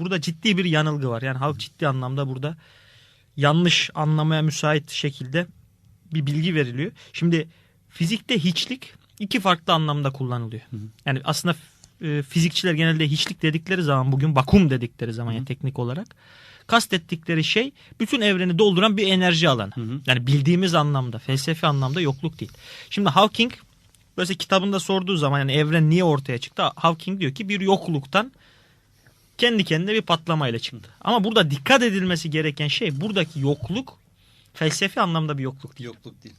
burada ciddi bir yanılgı var. Yani halk ciddi anlamda burada yanlış anlamaya müsait şekilde bir bilgi veriliyor. Şimdi fizikte hiçlik iki farklı anlamda kullanılıyor. Yani aslında e, fizikçiler genelde hiçlik dedikleri zaman bugün vakum dedikleri zaman yani teknik olarak kastettikleri şey bütün evreni dolduran bir enerji alanı. Yani bildiğimiz anlamda, felsefi anlamda yokluk değil. Şimdi Hawking böyle kitabında sorduğu zaman yani evren niye ortaya çıktı? Hawking diyor ki bir yokluktan kendi kendine bir patlamayla çıktı. Ama burada dikkat edilmesi gereken şey buradaki yokluk felsefi anlamda bir yokluk değil. Yokluk değil.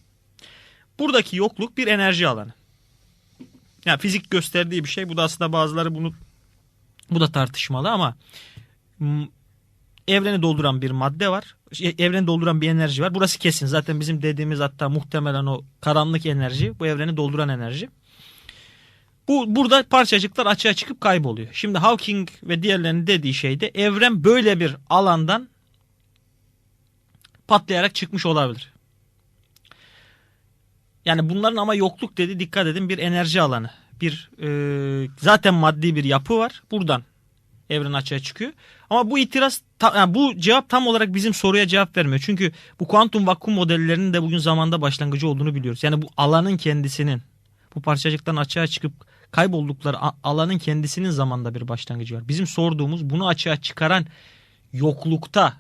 Buradaki yokluk bir enerji alanı. Yani fizik gösterdiği bir şey. Bu da aslında bazıları bunu bu da tartışmalı ama evreni dolduran bir madde var. Şey, Evreni dolduran bir enerji var. Burası kesin. Zaten bizim dediğimiz hatta muhtemelen o karanlık enerji bu evreni dolduran enerji. Bu burada parçacıklar açığa çıkıp kayboluyor. Şimdi Hawking ve diğerlerinin dediği şey de evren böyle bir alandan patlayarak çıkmış olabilir. Yani bunların ama yokluk dedi dikkat edin bir enerji alanı. Bir e, zaten maddi bir yapı var. Buradan evren açığa çıkıyor. Ama bu itiraz ta- yani bu cevap tam olarak bizim soruya cevap vermiyor. Çünkü bu kuantum vakum modellerinin de bugün zamanda başlangıcı olduğunu biliyoruz. Yani bu alanın kendisinin bu parçacıktan açığa çıkıp kayboldukları alanın kendisinin zamanda bir başlangıcı var. Bizim sorduğumuz bunu açığa çıkaran yoklukta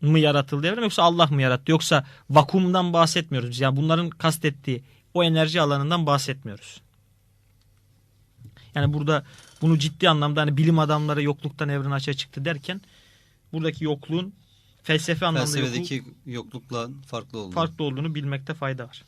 mı yaratıldı evren yoksa Allah mı yarattı? Yoksa vakumdan bahsetmiyoruz. biz. Yani bunların kastettiği o enerji alanından bahsetmiyoruz. Yani burada bunu ciddi anlamda hani bilim adamları yokluktan evren açığa çıktı derken buradaki yokluğun felsefi anlamda yokluk Felsefedeki yoklukla farklı olduğunu. farklı olduğunu bilmekte fayda var.